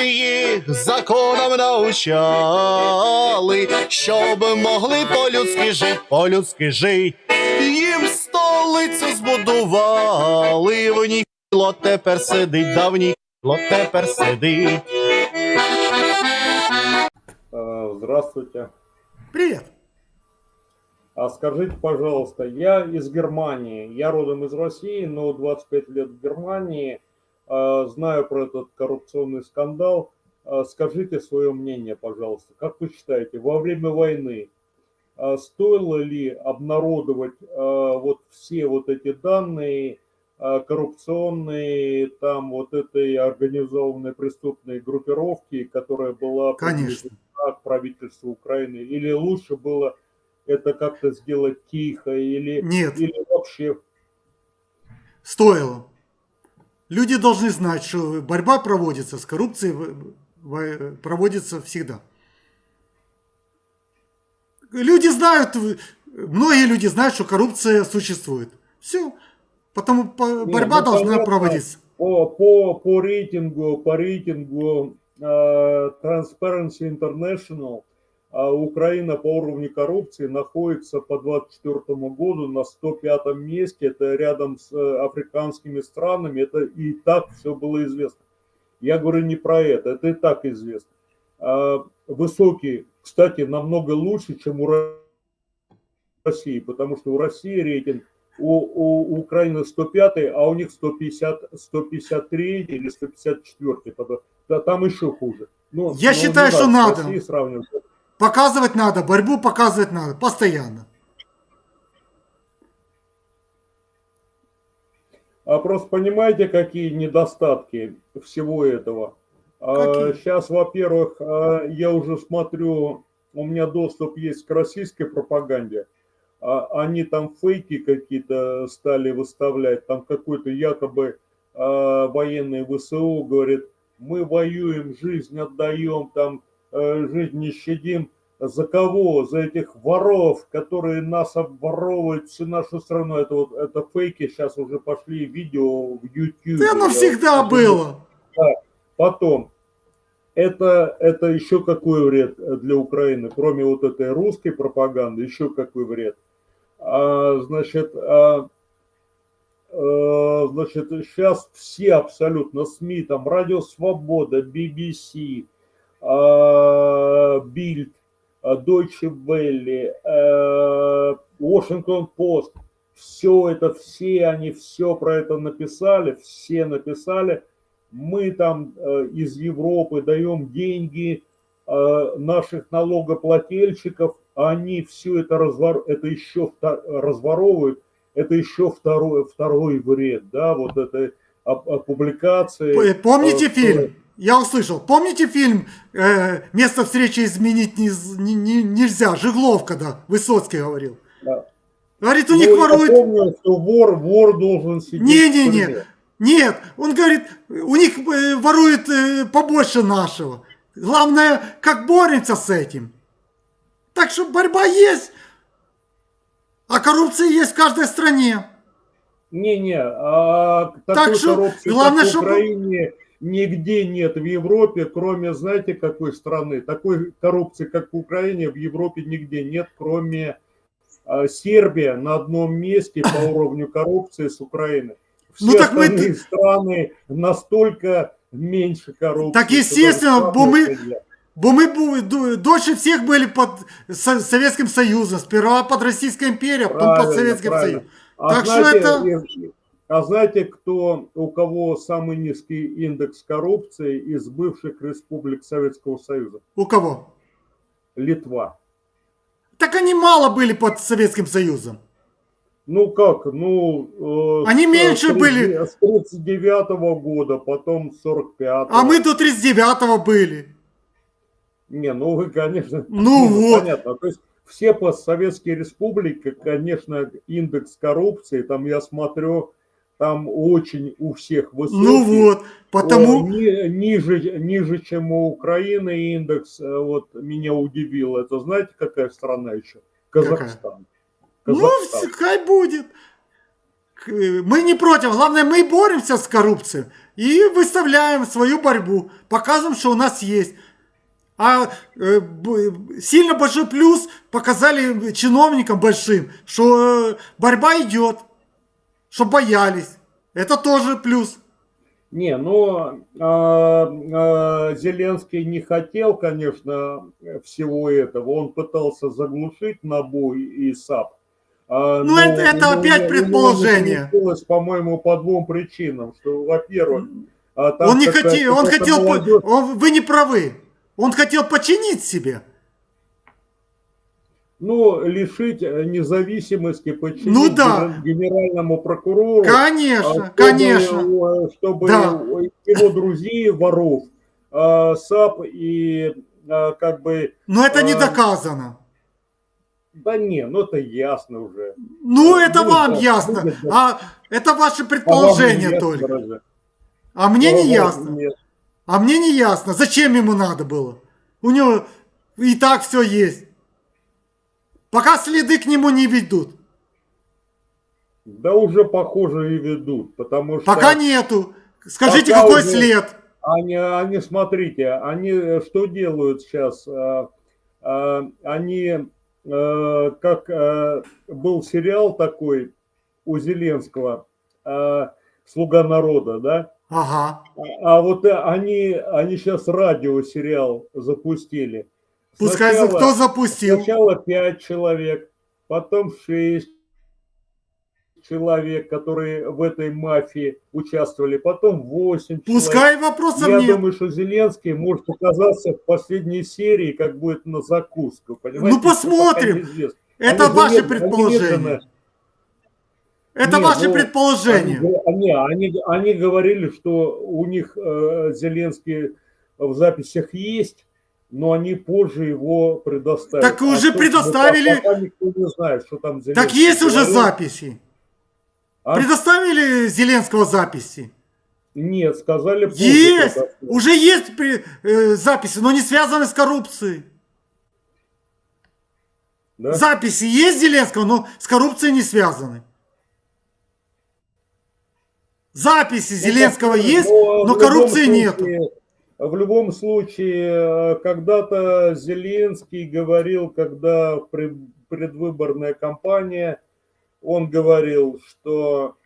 ми їх законом навчали, щоб могли по-людськи жить, по-людськи жить. Їм столицю збудували, в ній хло тепер сидить, давній хло тепер сидить. Э, Здравствуйте. Привет. А скажите, пожалуйста, я из Германии, я родом из России, но 25 лет в Германии, знаю про этот коррупционный скандал. Э, Скажите свое мнение, пожалуйста. Как вы считаете, во время войны э, стоило ли обнародовать вот все вот эти данные коррупционные, там вот этой организованной преступной группировки, которая была Конечно. к правительству Украины? Или лучше было это как-то сделать тихо? Или, Нет, или вообще... стоило. Люди должны знать, что борьба проводится с коррупцией, проводится всегда. Люди знают, многие люди знают, что коррупция существует. Все. Потому по- Не, борьба ну, должна понятно. проводиться. По, по, по рейтингу, по рейтингу э, Transparency International э, Украина по уровню коррупции находится по 2024 году на 105 месте. Это рядом с э, африканскими странами. Это и так все было известно. Я говорю не про это, это и так известно. А, Высокий, кстати, намного лучше, чем у Ро- России, потому что у России рейтинг у, у Украины 105, а у них 150, 153 или 154. потом- Да, там еще хуже. Ну, Я ну, считаю, не что надо. Сравнивать. Показывать надо, борьбу показывать надо, постоянно. А просто понимаете, какие недостатки всего этого? Какие? Сейчас, во-первых, а, я уже смотрю, у меня доступ есть к российской пропаганде. А, Они там фейки какие-то стали выставлять, там какой-то якобы а, военный ВСУ говорит, мы воюем, жизнь отдаем, там жизнь не щадим. За кого? За этих воров, которые нас обворовывают всю нашу страну. Это вот это фейки. Сейчас уже пошли видео в YouTube. Да оно Я всегда вот- было. Потом, это, это еще какой вред для Украины, кроме вот этой русской пропаганды, еще какой вред. А, значит, а, э, значит, сейчас все абсолютно СМИ, там Радио Свобода, BBC, Бильд, а, Deutsche Welle, э, Washington Post, все это, все они все про это написали, все написали. Мы там э, из Европы даем деньги э, наших налогоплательщиков, а они все это, развор... это еще разворовывают, это еще второй, второй вред, да, вот этой публикации. Помните э, фильм? Я услышал. Помните фильм э, «Место встречи изменить не- не- не- нельзя»? Жиглов, когда Высоцкий говорил. Да. Говорит, у Ну, них я воруют... помню, что вор, вор должен сидеть Не-не-не. Нет, он говорит, у них э, воруют э, побольше нашего. Главное, как боремся с этим. Так что борьба есть, а коррупция есть в каждой стране. Не-не, а Так что главное, в чтобы- Украине, нигде нет в Европе, кроме, знаете, какой страны? Такой коррупции, как в Украине, в Европе нигде нет, кроме а, Сербия на одном месте по уровню коррупции с Украиной. Все Ну, так мы- остальные страны настолько меньше коррупции. Так, что естественно, бо мы-. Бо мы дольше всех были под Со- Советским Союзом. Сперва под Российской империей, а потом под Советским правильно. Союзом. А Так что знаете, это- и- а знаете, кто, у кого самый низкий индекс коррупции из бывших республик Советского Союза? У кого? Литва. Так они мало были под Советским Союзом. Ну как, ну... э, Они с- меньше с были. С 39 года, потом 45 А мы до 39-го были. Не, ну вы, конечно... Ну не, вот. Понятно, то есть все постсоветские республики, конечно, индекс коррупции, там я смотрю, там очень у всех высокий. Ну вот, потому... О, ни- ниже, ниже, чем у Украины индекс, э, вот меня удивил. Это знаете, какая страна еще? Казахстан. Ну, Казахстан. вс- хай будет. э, мы не против, главное, мы боремся с коррупцией и выставляем свою борьбу, показываем, что у нас есть. А э, сильно большой плюс показали чиновникам большим, что э, борьба идет, что боялись. Это тоже плюс. Не, ну, а, а, Зеленский не хотел, конечно, всего этого. Он пытался заглушить Набу и САП. А, Ну, но это- это ему опять предположение. по-моему, по двум причинам. Что, во-первых, он не хотел, он хотел, молодежь- он- вы не правы. Он хотел починить себе. Ну, лишить э, независимости, подчинить Ну да. ген- генеральному прокурору. Конечно, а, чтобы, конечно. э, Чтобы Да. его друзей, воров, а, САП и а, как бы... Но это не а, доказано. Да не, ну это ясно уже. Ну, это ну, вам да, ясно. ну, да. А это ваше А предположение не ясно только. А мне не А вам ясно. нет. А мне не ясно, зачем ему надо было. У него и так все есть. Пока следы к нему не ведут. Да уже похоже и ведут, потому что... Пока нету. Скажите, Пока какой уже- след? Они, они, смотрите, они э, что делают сейчас? А, а, Они, э, как э, был сериал такой у Зеленского, «Слуга народа», да? Ага. А а вот э, они, они сейчас радиосериал запустили. Пускай Сначала- кто запустил. Сначала пять человек, потом шесть человек, которые в этой мафии участвовали, потом восемь человек. Пускай вопросов Я нет. думаю, что Зеленский может оказаться в последней серии, как будет на закуску. Понимаете? Ну, посмотрим. Это Они они предположение. медленно- Это Не, ваше ну, предположение. Они, они, они, они говорили, что у них э, Зеленский в записях есть, но они позже его предоставят. Так уже что- предоставили. пока- никто не знает, что там Зеленский Так есть уже записи. А? Предоставили Зеленского записи? Нет, сказали позже. Есть! предоставят. Уже есть при- э, записи, но не связаны с коррупцией. Да? Записи есть Зеленского, но с коррупцией не связаны. Записи Зеленского Ну, есть, но но коррупции любом нет. В любом случае, э, когда-то Зеленский говорил, когда пред- предвыборная кампания, он говорил, что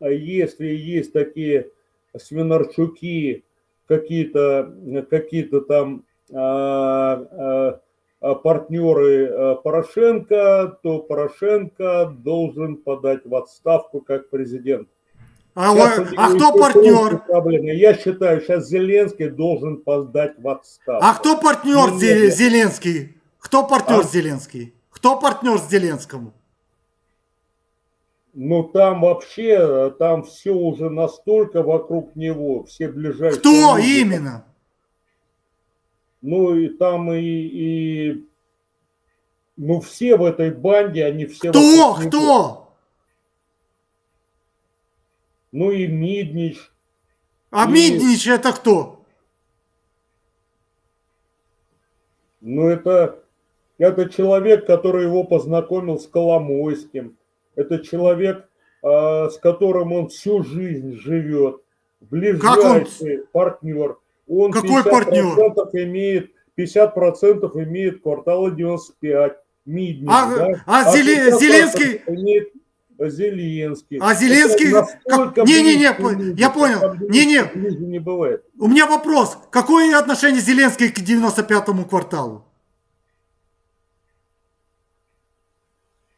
э, если есть такие свинарчуки, какие-то какие там а, а, партнеры Порошенко, то Порошенко должен подать в отставку как президент. А, него а кто партнер? больше проблем. Я считаю, сейчас Зеленский должен подать в отставку. А кто партнер Ну, Зе- нет. Зеленский? Кто партнер А? Зеленский? Кто партнер с Зеленскому? Ну там вообще, там все уже настолько вокруг него, все ближайшие. Кто люди. именно? Ну и там и, и ну все в этой банде, они все. Кто? вокруг него. Ну и Миднич. А И- Миднич это кто? Ну это, это человек, который его познакомил с Коломойским. Это человек, а, с которым он всю жизнь живет. Ближайший партнер. Он Какой 50% имеет, 50% имеет квартала 95. Миднич, А- да? а Зеле- 50% Зеленский- Имеет Зеленский. А Зеленский- не-не-не, я понял. Не-не. не бывает. У меня вопрос. Какое отношение Зеленский к 95-му кварталу?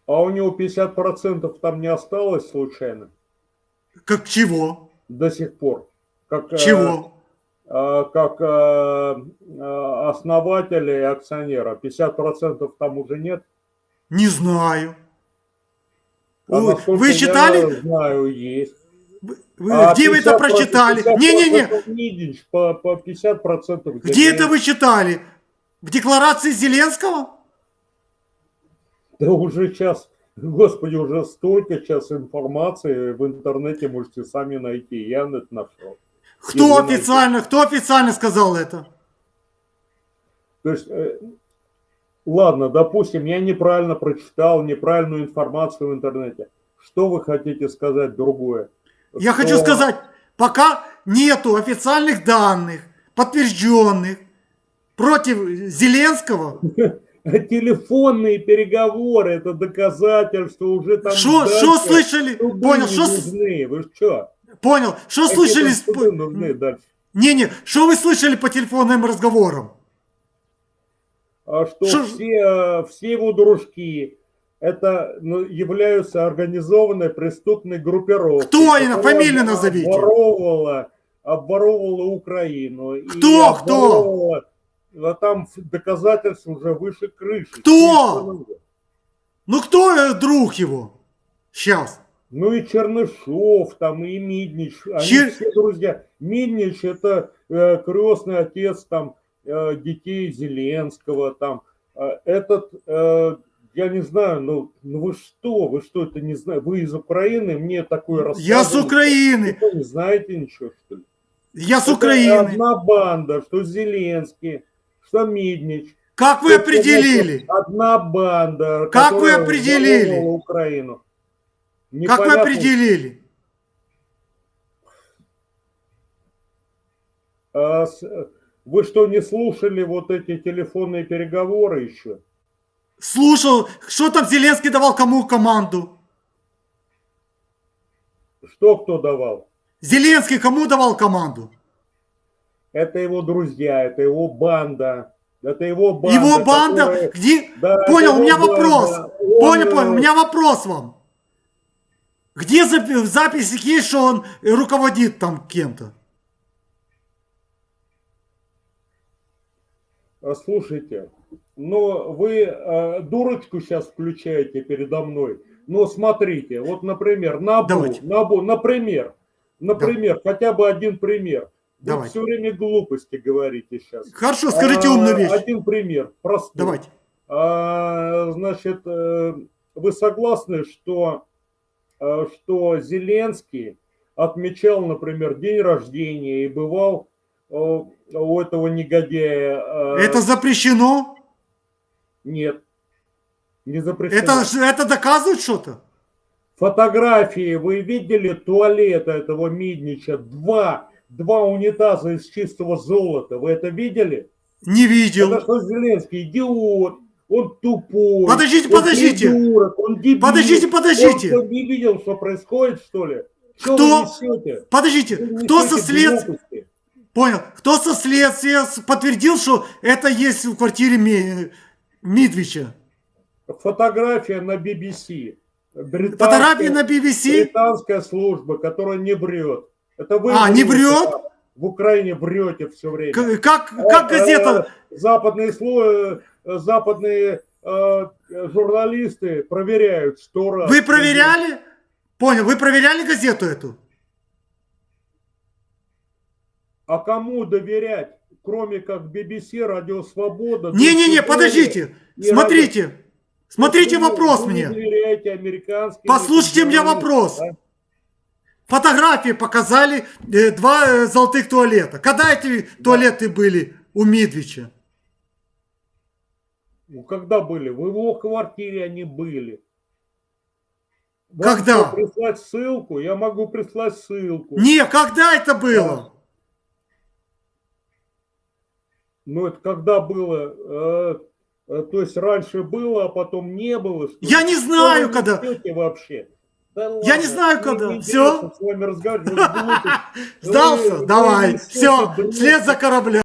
А у него 50% там не осталось случайно Как чего? до сих пор. Как, э, Чего? э, как э, э, основателя и акционера. 50% там уже нет. Не знаю. А Вы- Вы я читали? знаю, есть. Вы- А где вы это 50% прочитали? 50% Не-не-не. По, по 50%. Где это вы читали? В декларации Зеленского? Да уже сейчас, господи, уже столько сейчас информации в интернете можете сами найти. Я это нашел. Кто официально, кто официально сказал это? То есть, э, ладно, допустим, я неправильно прочитал неправильную информацию в интернете. Что вы хотите сказать другое? Я Что- хочу сказать, пока нету официальных данных, подтвержденных против Зеленского, Телефонные переговоры, это доказательство уже там. что что слышали? Понял, не что нужны. Вы что? понял, что слышали? дальше. Не-не, что вы слышали по телефонным разговорам? А что Шо- все, все его дружки это ну, являются организованной преступной группировкой. Кто которая Фамилию назовите. Обворовывала, обворовывала Украину. Кто? Кто? обворовывала- А там доказательств уже выше крыши. Кто? Ну кто э, друг его? Сейчас. Ну и Чернышов, там и Миднич, они Чер- все друзья. Миднич это э, крестный отец там э, детей Зеленского, там Э, этот, э, я не знаю, ну, ну вы что, вы что это не знаете, вы из Украины, мне такое рассказывали. Я с Украины. Вы не знаете ничего, что ли? Я с Это Украины. одна банда, что Зеленский, что Миднич. Как вы Это, определили? Одна банда. Как вы определили? Украину. Как вы Непонятно, определили? А с- Вы что, не слушали вот эти телефонные переговоры еще? Слушал, что там Зеленский давал кому команду? Что кто давал? Зеленский кому давал команду? Это его друзья, это его банда. Это его банда. Его банда, которая- где? Да, понял, у меня его вопрос. банда. Он, Понял, э, понял, у меня вопрос вам. Где в записи есть, что он руководит там кем-то? Слушайте, но вы э, дурочку сейчас включаете передо мной. Но смотрите, вот, например, НАБУ, Давайте. НАБУ, например, например, хотя бы один пример. Вы Давайте. все время глупости говорите сейчас. Хорошо, скажите умную вещь. Один пример, простой. Давайте. А, значит, э, вы согласны, что, э, что Зеленский отмечал, например, день рождения и бывал э, у этого негодяя? э, Это запрещено? Нет, не запрещено. Это, это доказывает что-то? Фотографии, вы видели туалета этого Миднича? Два, два унитаза из чистого золота. Вы это видели? Не видел. Это что Зеленский идиот, он тупой. Подождите, он подождите. придурок, он дебил. Подождите, подождите. Он не видел, что происходит, что ли? Что Кто? вы несете? Подождите, Вы кто со след... Понял. Кто со следствия подтвердил, что это есть в квартире Ми- Мидвича? Фотография на BBC. Британская- Фотографии на BBC? Британская служба, которая не врет. Это вы А, не да. В Украине врете все время. Как, как Э, газета? э, Западные, слои, э, западные э, журналисты проверяют сто раз. Вы проверяли? Понял, вы проверяли газету эту? А кому доверять, кроме как BBC, Радио Свобода? Не-не-не, подождите. Смотрите. Смотрите Вы- вопрос вы не мне. Послушайте журналистам, вопрос. да? Фотографии показали э, два э, золотых туалета. Когда эти туалеты были у Мидвича? Ну, когда были? В его квартире они были. Вам Когда? прислать ссылку? Я могу прислать ссылку. Не, когда это было? Ну, это когда было? э, э, то есть раньше было, а потом не было? что? Я не знаю, Что когда. вообще? Да Я не ладно, знаю, мне когда. Всё? С вами разговаривать. Сдался? Давай. Все, вслед за корабля.